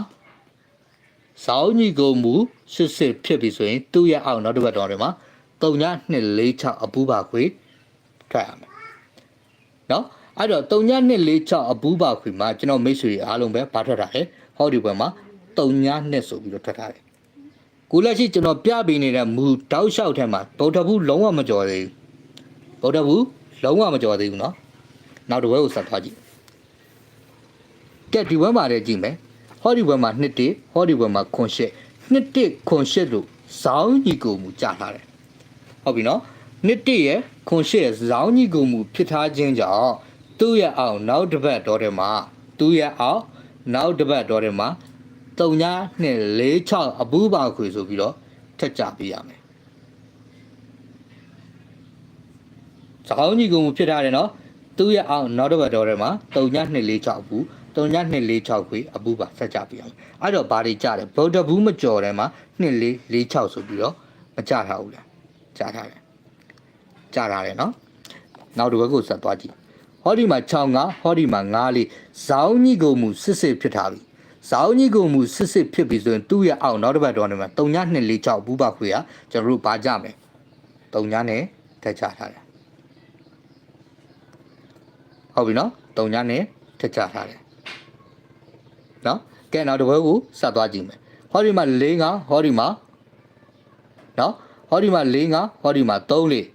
S1: ဇောင်းညီကုံမူစစ်စစ်ဖြစ်ပြီဆိုရင်သူ့ရဲ့အောက်နောက်တစ်ဘက်တော်တွေမှာ3ည246အပူပါခွေထွက်ရမယ်နော်အဲ့တော့3ည246အပူပါခွေမှာကျွန်တော်မိတ်ဆွေအားလုံးပဲဗာထွက်တာလေဟောဒီပွဲမှာ3ည2ဆိုပြီးတော့ထွက်ထားတယ်ကိုလက်ရှိကျွန်တော်ပြပေးနေတဲ့မူတောက်လျှောက်ထဲမှာဗုဒ္ဓဘူးလုံးဝမကြော်သေးဘူးဗုဒ္ဓဘူးလုံးဝမကြော်သေးဘူးနော်နောက်တစ်ပွဲကိုဆက်သွားကြည့်ကဲဒီပွဲမှာလည်းကြည့်မယ် ဟောဒီဘက်မှာ2တေဟောဒီဘက်မှာခွန်ရှစ်2တေခွန်ရှစ်လို့ဇောင်းညီကိုမူကြထားတယ်ဟုတ်ပြီနော်2တေရဲ့ခွန်ရှစ်ရဲ့ဇောင်းညီကိုမူဖြစ်ထားခြင်းကြောင့်သူ့ရဲ့အောင်နောက်တစ်ပတ်တော်ထဲမှာသူ့ရဲ့အောင်နောက်တစ်ပတ်တော်ထဲမှာ3ညာ2 4 6အပူပါခွေဆိုပြီးတော့ထက်ကြပေးရမယ်ဇောင်းညီကိုမူဖြစ်ထားတယ်နော်သူ့ရဲ့အောင်နောက်တစ်ပတ်တော်ထဲမှာ3ညာ2 4 6အပူ 3ည246ခွေအပူပါဆက်ကြပေးရမယ်။အဲ့တော့ဘာတွေကြတယ်ဗုဒ္ဓဘူးမကြော်ထဲမှာ2446ဆိုပြီးတော့မကြထားဘူးလား။ကြထားတယ်။ကြထားတယ်နော်။နောက်တစ်ဘက်ကိုဆက်သွားကြည့်။ဟောဒီမှာ6ငါဟောဒီမှာ9လေးဇောင်းကြီးကိုမူစစ်စစ်ဖြစ်ထားပြီ။ဇောင်းကြီးကိုမူစစ်စစ်ဖြစ်ပြီဆိုရင်သူ့ရဲ့အောက်နောက်တစ်ပတ်တော်နေမှာ3ည246ဘူးပါခွေကကျွန်တော်တို့ဘာကြမယ်။3ညနဲ့ထက်ချထားတယ်။ဟုတ်ပြီနော်။3ညနဲ့ထက်ချထားတယ်။ နော်။ကဲနောက်တစ်ပွဲကိုဆက်သွားကြည့်မယ်။ဟောဒီမှာ4ငါဟောဒီမှာနော်ဟောဒီမှာ4ငါဟောဒီမှာ3လေး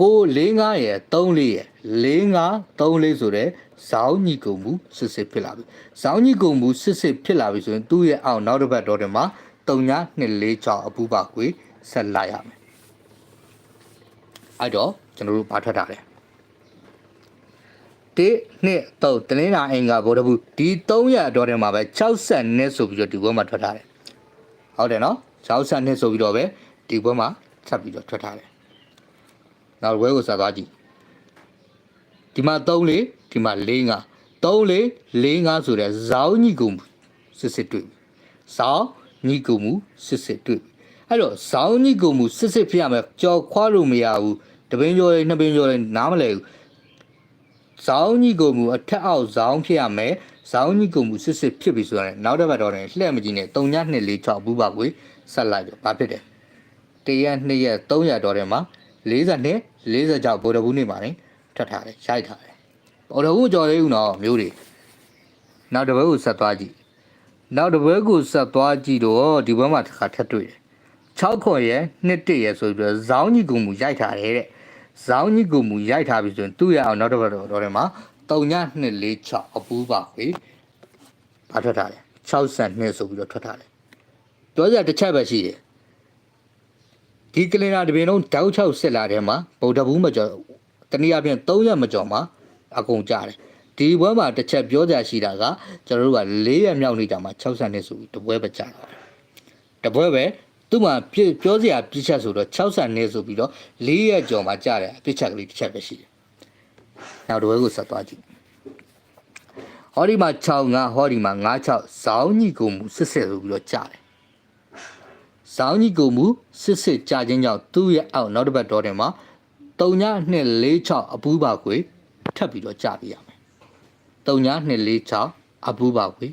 S1: ကို4ငါရယ်3လေးရယ်4ငါ3လေးဆိုတဲ့ဇောင်းညီကုံမှုစစ်စစ်ဖြစ်လာပြီဇောင်းညီကုံမှုစစ်စစ်ဖြစ်လာပြီဆိုရင်သူ့ရဲ့အောက်နောက်တစ်ပတ်တော့တယ်မှာ3ည246အပူပါကွေဆက်လိုက်ရမယ်အဲ့တော့ကျွန်တော်တို့ဘာထွက်တာလဲ တိနှစ်တော့တနင်္လာအင်္ဂါဗုဒ္ဓဘူးဒီ3ရက်တော့ထဲမှာပဲ60နှစ်ဆိုပြီးတော့ဒီဘွဲမှာထွက်ထားတယ်ဟုတ်တယ်နော်60နှစ်ဆိုပြီးတော့ပဲဒီဘွဲမှာဆက်ပြီးတော့ထွက်ထားတယ်နောက်ဘွဲကိုဆက်သွားကြည့်ဒီမှာ3လေးဒီမှာ4 5 3လေး4 5ဆိုတဲ့ဇောင်းညီကုန်စစ်စစ်တွေ့ဇောင်းညီကုန်မှုစစ်စစ်တွေ့အဲ့တော့ဇောင်းညီကုန်မှုစစ်စစ်ဖြစ်ရမယ်ကြော်ခွားလို့မရဘူးတပင်းကြော်လေးနှစ်ပင်းကြော်လေးနားမလဲဘူး ဇောင်းညီကုန်မှုအထက်အောက်ဇောင်းဖြစ်ရမယ်ဇောင်းညီကုန်မှုစစ်စစ်ဖြစ်ပြီဆိုရင်နောက်တစ်ပတ်တော့လည်းလှည့်မကြည့်နဲ့3ည2 4 6ဘူးပါကွေဆက်လိုက်တော့ဘာဖြစ်တယ်တရက်2ရက်3ရက်တော့တယ်မှာ40နဲ့46ဗိုလ်တဘူးနေပါနေထပ်ထားတယ်ရိုက်ထားတယ်ဗိုလ်တဘူးကြော်လေးဦးနော်မျိုးတွေနောက်တစ်ပတ်ကိုဆက်သွားကြည့်နောက်တစ်ပတ်ကိုဆက်သွားကြည့်တော့ဒီဘက်မှာတစ်ခါထပ်တွေ့တယ်6ခွန်ရဲ့နှစ်တစ်ရဲ့ဆိုပြီးတော့ဇောင်းကြီးကူမူရိုက်ထားတယ်တဲ့ ဇောင်းကြီးကူမူရိုက်ထားပြီဆိုရင်သူ့ရအောင်နောက်တစ်ပတ်တော့တော့တယ်မှာ3ည246အပူးပါခွေဘာထွက်ထားလဲ62ဆိုပြီးတော့ထွက်ထားတယ်ပြောကြတစ်ချက်ပဲရှိတယ်ဒီကလင်နာတပင်လုံးတောက်6စစ်လာတဲ့မှာဗုဒ္ဓဘူးမကျော်တနည်းအားဖြင့်3ရက်မကျော်မှာအကုန်ကြတယ်ဒီဘွဲမှာတစ်ချက်ပြောကြရှိတာကကျွန်တော်တို့က4ရက်မြောက်နေကြမှာ60နှစ်ဆိုပြီးတပွဲပဲကြာတာတပွဲပဲ သူ့မှာပြောစရာပြစ်ချက်ဆိုတော့60နှစ်ဆိုပြီးတော့4ရက်ကျော်မှာကြာတယ်အပြစ်ချက်ကလေးတစ်ချက်ပဲရှိတယ်နောက်တပွဲကိုဆက်သွားကြည့်ဟောဒီမှာ6 5ဟောဒီမှာ9 6ဇောင်းညီကုန်မှုစစ်စစ်ဆိုပြီးတော့ကြာတယ်ဇောင်းညီကုန်မှုစစ်စစ်ကြာခြင်းကြောင့်သူ့ရဲ့အောက်နောက်တစ်ပတ်တော့တယ်မှာ3ည2 4 6အပူးပါကွေထပ်ပြီးတော့ကြာပြရမယ်3ည2 4 6အပူးပါကွေ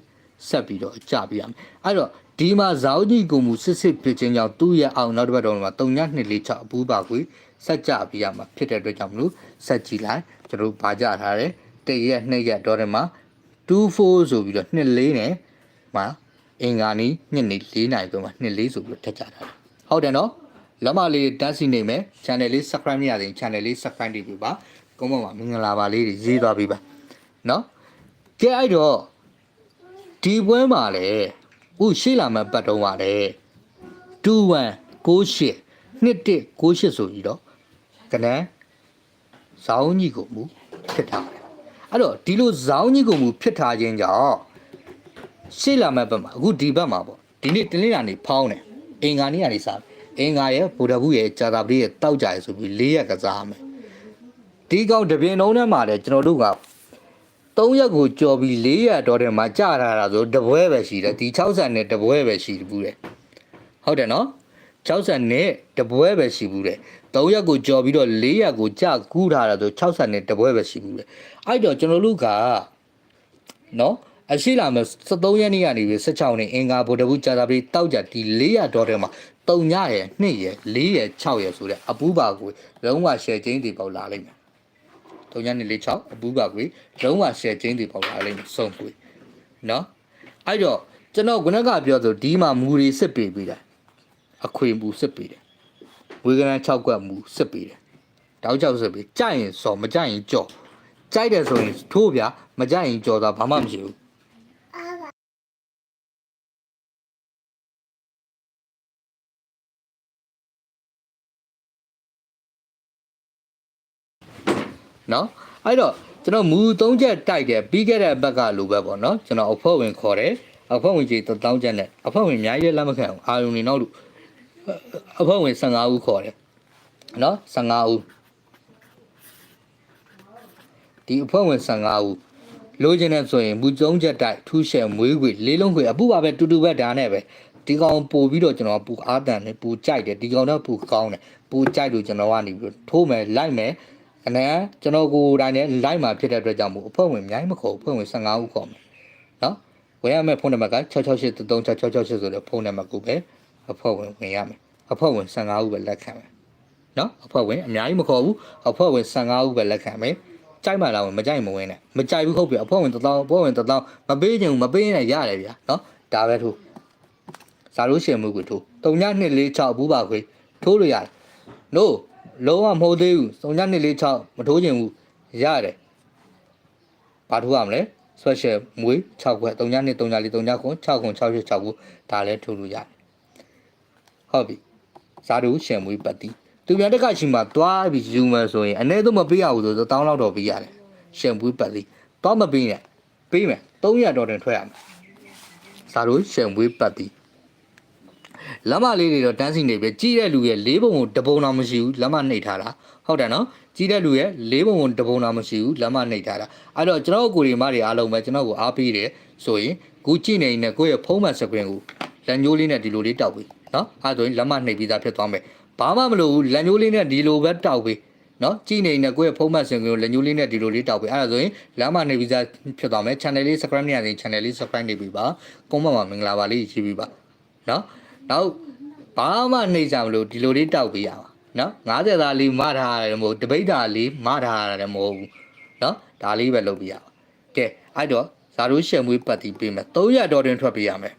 S1: ဆက်ပြီးတော့ကြာပြရမယ်အဲ့တော့ ဒီမှာဇောင်းကြီးကိုမူစစ်စစ်ဖြစ်ခြင်းကြောင့်သူ့ရဲ့အောင်နောက်တစ်ပတ်တော့မှာ3ည2 4 6အပူးပါကွေဆက်ကြပြရမှာဖြစ်တဲ့အတွက်ကြောင့်မလို့ဆက်ကြည့်လိုက်ကျွန်တော်တို့ဗာကြထားတယ်တရက်နှစ်ရက်တော့တယ်မှာ24ဆိုပြီးတော့2 4နဲ့မှာအင်္ဂါနီးညနေ4နိုင်တော့မှာ2 4ဆိုပြီးတော့ထက်ကြတာဟုတ်တယ်နော်လက်မလေးတန်းစီနေမယ် channel လေး subscribe မရသေးရင် channel လေး subscribe လုပ်ပေးပါကုန်းပေါ်မှာမင်္ဂလာပါလေးတွေရေးသွားပေးပါနော်ကဲအဲ့တော့ဒီပွဲမှာလေ ဥရှိလာမဲ့ပတ်တုံးပါလေ2168နှစ်1 68ဆိုပြီးတော့ကနန်းဇောင်းကြီးကိုမူဖြစ်ထားတယ်အဲ့တော့ဒီလိုဇောင်းကြီးကိုမူဖြစ်ထားခြင်းကြောင့်ရှိလာမဲ့ဘက်မှာအခုဒီဘက်မှာပေါ့ဒီနေ့တင်းလေးလာနေဖောင်းတယ်အင်္ဂါနေ့ကနေစားအင်္ဂါရဲ့ဗုဒ္ဓဘူးရဲ့ဂျာတာပတိရဲ့တောက်ကြရဆိုပြီး၄ရက်ကစားမယ်ဒီကောင်တပြင်းလုံးထဲမှာလည်းကျွန်တော်တို့က 3ရက်ကိုကြော်ပြီး4ရက်တော့တယ်မှာကြာလာတာဆိုတပွဲပဲရှိတယ်ဒီ60နဲ့တပွဲပဲရှိဘူးတယ်ဟုတ်တယ်နော်60နဲ့တပွဲပဲရှိဘူးတယ်3ရက်ကိုကြော်ပြီးတော့4ရက်ကိုကြာကူးထားတာဆို60နဲ့တပွဲပဲရှိဘူးတယ်အဲ့တော့ကျွန်တော်တို့ကနော်အရှိလာမယ်73ရက်နေ့ကနေပြီး16နေ့အင်္ဂါဗုဒ္ဓဘူးကြာတာပြီးတောက်ကြဒီ400ဒေါ်တယ်မှာ3ညရယ်2ရယ်4ရယ်6ရယ်ဆိုတဲ့အပူပါကိုလုံးဝ share ချင်းတွေပေါက်လာလိမ့်မယ် 3ညနေ4 6အပူပါကိုလုံးဝ share ချင်းတွေပေါက်လာလိမ့်မယ်စုံပွေနော်အဲ့တော့ကျွန်တော်ခုနကပြောဆိုဒီမှာမူတွေစစ်ပေးပြီးတာအခွေမူစစ်ပေးတယ်ဝေကန6ကွက်မူစစ်ပေးတယ်တောက်ကြောက်စစ်ပေးကြိုက်ရင်စော်မကြိုက်ရင်ကြော်ကြိုက်တယ်ဆိုရင်ထိုးပြမကြိုက်ရင်ကြော်တာဘာမှမရှိဘူး နော်အဲ့တော့ကျွန်တော်မူ၃ချက်တိုက်တယ်ပြီးခဲ့တဲ့ဘက်ကလိုပဲပေါ့နော်ကျွန်တော်အဖွဲ့ဝင်ခေါ်တယ်အဖွဲ့ဝင်ကြီးတောင်းချက်နဲ့အဖွဲ့ဝင်အများကြီးလက်မခံအောင်အာယုံနေနောက်လို့အဖွဲ့ဝင်15ဦးခေါ်တယ်နော်15ဦးဒီအဖွဲ့ဝင်15ဦးလိုချင်တဲ့ဆိုရင်မူ၃ချက်တိုက်ထူးရှယ်မွေးခွေလေးလုံးခွေအပူပါပဲတူတူပဲဒါနဲ့ပဲဒီကောင်ပို့ပြီးတော့ကျွန်တော်ပူအားတန်နဲ့ပူကြိုက်တယ်ဒီကောင်တော့ပူကောင်းတယ်ပူကြိုက်လို့ကျွန်တော်ကနေပြီးထိုးမယ်လိုက်မယ် အနေကကျွန်တော်ကိုယ်တိုင်နဲ့ live မှာဖြစ်တဲ့အတွက်ကြောင့်မို့အဖွဲ့ဝင်အများကြီးမခေါ်အဖွဲ့ဝင်15ဦးခေါ်မယ်နော်ဝင်ရမယ့်ဖုန်းနံပါတ်က6683666ဆိုတဲ့ဖုန်းနံပါတ်ကိုပဲအဖွဲ့ဝင်ဝင်ရမယ်အဖွဲ့ဝင်15ဦးပဲလက်ခံမယ်နော်အဖွဲ့ဝင်အများကြီးမခေါ်ဘူးအဖွဲ့ဝင်15ဦးပဲလက်ခံမယ်ကြိုက်မှလာဝင်မကြိုက်မဝင်နဲ့မကြိုက်ဘူးဟုတ်ပြီအဖွဲ့ဝင်1000အဖွဲ့ဝင်1000မပေးချင်ဘူးမပေးနဲ့ရတယ်ဗျာနော်ဒါပဲထိုးဇာလို့ရှင်မှုကိုထိုး3946ဘူးပါခွေထိုးလို့ရတယ် no လုံးဝမဟုတ်သေးဘူးစုံညနှစ်လေး6မထိုးချင်ဘူးရတယ်ဘာထိုးရမလဲ special မွေး6ခွက်3ညနှစ်3ညလေး3ညခွန်6ခွန်6 6 6ခုဒါလည်းထိုးလို့ရတယ်ဟုတ်ပြီဇာတုရှယ်မွေးပတ်တီသူပြန်တစ်ခါရှိမှသွားပြီးယူမယ်ဆိုရင်အနည်းဆုံးမပေးရဘူးဆိုတော့တောင်းလောက်တော့ပေးရတယ်ရှယ်မွေးပတ်တီတော့မပေးနဲ့ပေးမယ်300ဒေါ်တင်ထွက်ရမယ်ဇာတုရှယ်မွေးပတ်တီ လမ်းမလေးတွေတော့တန်းစီနေပဲကြီးတဲ့လူရဲ့လေးပုံကိုတပုံတော့မရှိဘူးလမ်းမနှိပ်ထားတာဟုတ်တယ်နော်ကြီးတဲ့လူရဲ့လေးပုံကိုတပုံတော့မရှိဘူးလမ်းမနှိပ်ထားတာအဲ့တော့ကျွန်တော်ကိုရီမတွေအားလုံးပဲကျွန်တော်ကိုအားပေးတယ်ဆိုရင်ကူကြည့်နေနေကိုယ့်ရဲ့ဖုံးမှန်စကွင်ကိုလက်ညိုးလေးနဲ့ဒီလိုလေးတောက်ပြီးနော်အဲ့ဒါဆိုရင်လက်မနှိပ်ပြီးသားဖြစ်သွားမယ်ဘာမှမလုပ်ဘူးလက်ညိုးလေးနဲ့ဒီလိုပဲတောက်ပြီးနော်ကြည့်နေနေကိုယ့်ရဲ့ဖုံးမှန်စကွင်ကိုလက်ညိုးလေးနဲ့ဒီလိုလေးတောက်ပြီးအဲ့ဒါဆိုရင်လက်မနှိပ်ပြီးသားဖြစ်သွားမယ် channel လေး subscribe နေရရင် channel လေး subscribe နေပြီပါ comment မှာမင်္ဂလာပါလေးရှိပြီပါနော် နောက်ဘာမှနှိမ့်ကြမလို့ဒီလိုလေးတောက်ပေးရပါနော်90သားလေးမထားရတယ်မဟုတ်တပိတ်သားလေးမထားရတယ်မဟုတ်ဘူးနော်ဒါလေးပဲလုပ်ပြရပါကဲအဲ့တော့ဇာတို့ရှယ်မွေးပတ်တီပေးမယ်300ဒေါ်တင်ထွက်ပေးရမယ်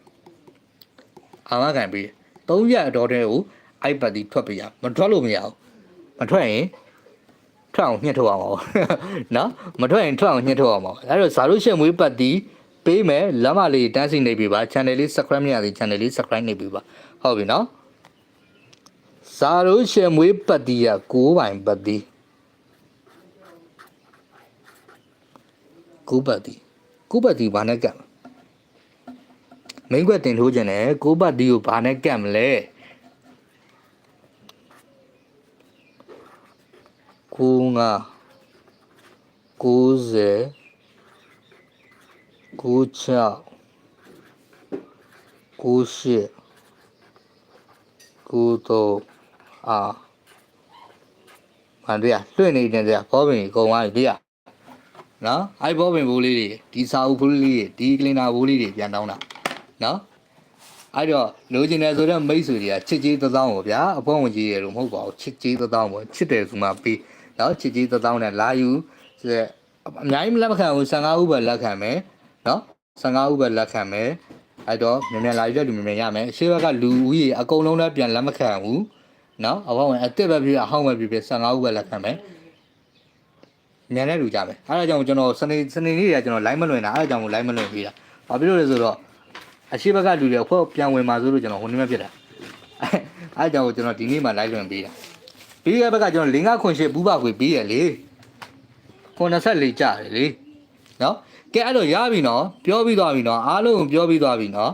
S1: အာမခံပေး300ဒေါ်တင်ကိုအဲ့ပတ်တီထွက်ပေးရမထွက်လို့မရဘူးမထွက်ရင်ထွက်အောင်ညှစ်ထုတ်အောင်ပါနော်မထွက်ရင်ထွက်အောင်ညှစ်ထုတ်အောင်ပါအဲ့တော့ဇာတို့ရှယ်မွေးပတ်တီ ပေးမယ်လမ်းမလေးတန်းစီနေပြီပါ channel လေး subscribe မရသေး channel လေး subscribe နေပြီပါဟုတ်ပြီနော်ဇာတို့ရှေမွေးပတ်တီးရ9ပိုင်ပတ်တီး9ပတ်တီး9ပတ်တီးဘာနဲ့ကပ်မင်းကွက်တင်ထိုးခြင်းနဲ့9ပတ်တီးကိုဘာနဲ့ကပ်မလဲ9 90 96 98 93အာမန်တရလွှင့်နေတယ်ကြာဘောပင်ကြီးအကုန်သွားပြီတရားနော်အဲ့ဘောပင်ဘိုးလေးတွေဒီစာအုပ်ဘိုးလေးတွေဒီကလင်နာဘိုးလေးတွေပြန်တောင်းတာနော်အဲ့တော့လိုချင်တယ်ဆိုတော့မိတ်ဆွေတွေကချစ်ကြီးသသောင်းကိုဗျာအဖေဝင်ကြီးရလို့မဟုတ်ပါဘူးချစ်ကြီးသသောင်းကိုချစ်တယ်ဆိုမှပြီးနော်ချစ်ကြီးသသောင်းနဲ့လာယူဆိုတော့အများကြီးလက်မခံဘူး15ဥပဲလက်ခံမယ် နော်15ဥပဲလက်ခံမယ်အဲ့တော့မြန်မြန်လာယူတဲ့လူမြန်မြန်ရမယ်အရှိဘက်ကလူဦးရေအကုန်လုံးလည်းပြန်လက်မခံဘူးနော်အဖေဝင်အစ်စ်ပဲပြအဟောင်းပဲပြပြ15ဥပဲလက်ခံမယ်မြန်တဲ့လူကြမယ်အဲ့ဒါကြောင့်ကျွန်တော်စနေစနေနေ့တွေကကျွန်တော် line မလွင်တာအဲ့ဒါကြောင့်မို့ line မလွင်ပြီးတာဘာဖြစ်လို့လဲဆိုတော့အရှိဘက်ကလူတွေအဖွဲ့ပြန်ဝင်มาဆိုလို့ကျွန်တော်ဟိုနေ့မှဖြစ်တာအဲ့ဒါကြောင့်ကျွန်တော်ဒီနေ့မှ line လွင်ပြီးတာပြီးတဲ့ဘက်ကကျွန်တော်လင်းကားခွန်ရှိဘူးပါခွေပြီးရလေ94ကြတယ်လေနော် ကဲအဲ့တော့ရပြီနော်ပြောပြီးသွားပြီနော်အားလုံးကိုပြောပြီးသွားပြီနော်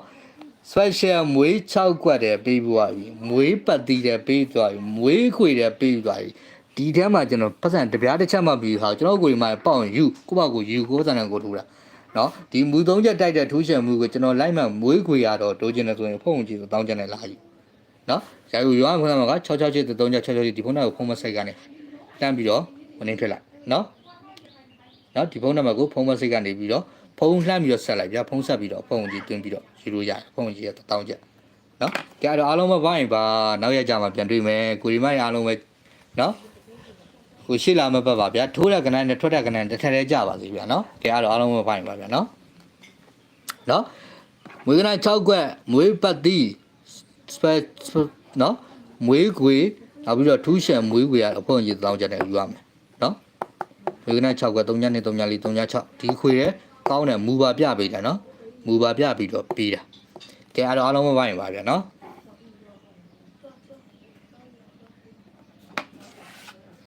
S1: special မွေး6ကွက်တယ်ပေးပြီးသွားပြီမွေးပတ်တီးတယ်ပေးသွားပြီမွေးခွေတယ်ပေးသွားပြီဒီထဲမှာကျွန်တော်ပတ်စံတပြားတစ်ချက်မှပြီးဟာကျွန်တော်ကိုယ်မှာပေါအောင်ယူကိုယ့်ဘာကိုယူကိုယ်စံနဲ့ကိုထိုးတာနော်ဒီမူသုံးချက်တိုက်တဲ့ထိုးချက်မူကိုကျွန်တော်လိုက်မှမွေးခွေရတော့တိုးချင်တယ်ဆိုရင်ဖုန်းကြည့်ဆိုတောင်းချင်တယ်လာယူနော်ရာယူရွာခွန်းမှာက666ချက်3ချက်6ချက်ဒီဖုန်းနံပါတ်ကိုဖုန်းမဆိုင်ကနေတန်းပြီးတော့ဝင်နေဖြစ်လိုက်နော် နော်ဒီဖုန်းနံပါတ်ကိုဖုန်းမဆိုင်ကနေပြီးတော့ဖုန်းလှမ်းပြီးတော့ဆက်လိုက်ဗျာဖုန်းဆက်ပြီးတော့ဖုန်းကြီးတွင်းပြီးတော့ယူလို့ရတယ်ဖုန်းကြီးကတောင်းချက်နော်ကြရတော့အားလုံးပဲဘာရင်ပါနောက်ရကြမှာပြန်တွေ့မယ်ကိုရီမရအားလုံးပဲနော်ကိုရှိလာမပတ်ပါဗျာထိုးတဲ့ကနန်းနဲ့ထွက်တဲ့ကနန်းတစ်ထက်တည်းကြပါစေဗျာနော်ကြရတော့အားလုံးပဲဘာရင်ပါဗျာနော်နော်မွေးကနန်း6ခွက်မွေးပတ်တိစပက်နော်မွေးခွေနောက်ပြီးတော့ထူးရှံမွေးခွေရအဖွင့်ကြီးတောင်းချက်နဲ့ယူရမယ် နော်မွေးကနန်း6ခွက်3ညနေ3ညလေး3ည6ဒီခွေရဲ့ကောင်းတယ်မူပါပြပေးတယ်နော်မူပါပြပြီးတော့ပေးတာကဲအားတော့အားလုံးပဲဘာရင်ပါဗျာနော်